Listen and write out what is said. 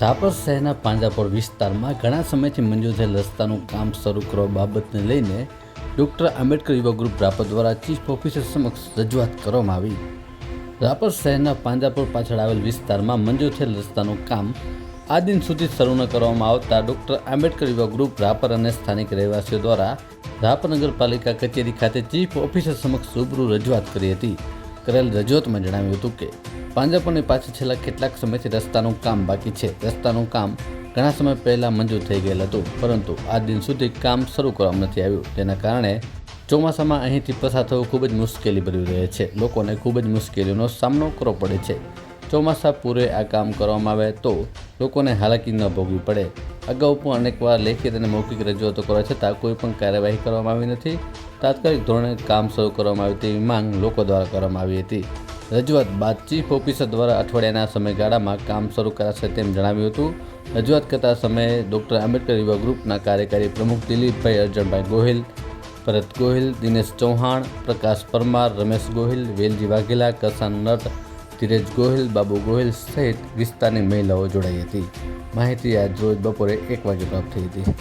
રાપર શહેરના પાંજાપોર વિસ્તારમાં ઘણા સમયથી મંજૂર થયેલ રસ્તાનું કામ શરૂ કરવા બાબતને લઈને ડૉક્ટર આંબેડકર યુવા ગ્રુપ રાપર દ્વારા ચીફ ઓફિસર સમક્ષ રજૂઆત કરવામાં આવી. રાપર શહેરના પાંજાપોર પાછળ આવેલ વિસ્તારમાં મંજૂર થયેલ રસ્તાનું કામ આ દિન સુધી શરૂ ન કરવામાં આવતા ડૉક્ટર આંબેડકર યુવા ગ્રુપ રાપર અને સ્થાનિક રહેવાસીઓ દ્વારા રાપર નગરપાલિકા કચેરી ખાતે ચીફ ઓફિસર સમક્ષ રૂબરૂ રજૂઆત કરી હતી. કરેલ રજૂઆતમાં જણાવ્યું હતું કે પાંજરાપોળની પાછળ છેલ્લા કેટલાક સમયથી રસ્તાનું કામ બાકી છે. રસ્તાનું કામ ઘણા સમય પહેલાં મંજૂર થઈ ગયેલ હતું, પરંતુ આ દિન સુધી કામ શરૂ કરવામાં નથી આવ્યું. તેના કારણે ચોમાસામાં અહીંથી પસાર થવું ખૂબ જ મુશ્કેલી ભર્યું રહે છે. લોકોને ખૂબ જ મુશ્કેલીઓનો સામનો કરવો પડે છે. ચોમાસા પૂરે આ કામ કરવામાં આવે તો લોકોને હાલાકી ન ભોગવી પડે. અગાઉ પણ અનેકવાર લેખિત અને મૌખિક રજૂઆતો કરવા છતાં કોઈ પણ કાર્યવાહી કરવામાં આવી નથી. તાત્કાલિક ધોરણે કામ શરૂ કરવામાં આવી તેવી માંગ લોકો દ્વારા કરવામાં આવી હતી. રજૂઆત બાદ ચીફ ઓફિસર દ્વારા અઠવાડિયાના સમયગાળામાં કામ શરૂ કરાશે તેમ જણાવ્યું હતું. રજૂઆત કરતા સમયે ડૉક્ટર આંબેડકર યુવા ગ્રુપના કાર્યકારી પ્રમુખ દિલીપભાઈ અર્જણભાઈ ગોહિલ, ભરત ગોહિલ, દિનેશ ચૌહાણ, પ્રકાશ પરમાર, રમેશ ગોહિલ, વેલજી વાઘેલા, કસાન નટ, ધીરજ ગોહિલ, બાબુ ગોહિલ સહિત વિસ્તારની મહિલાઓ જોડાઈ હતી. માહિતી આજ રોજ બપોરે એક વાગે પ્રાપ્ત થઈ હતી.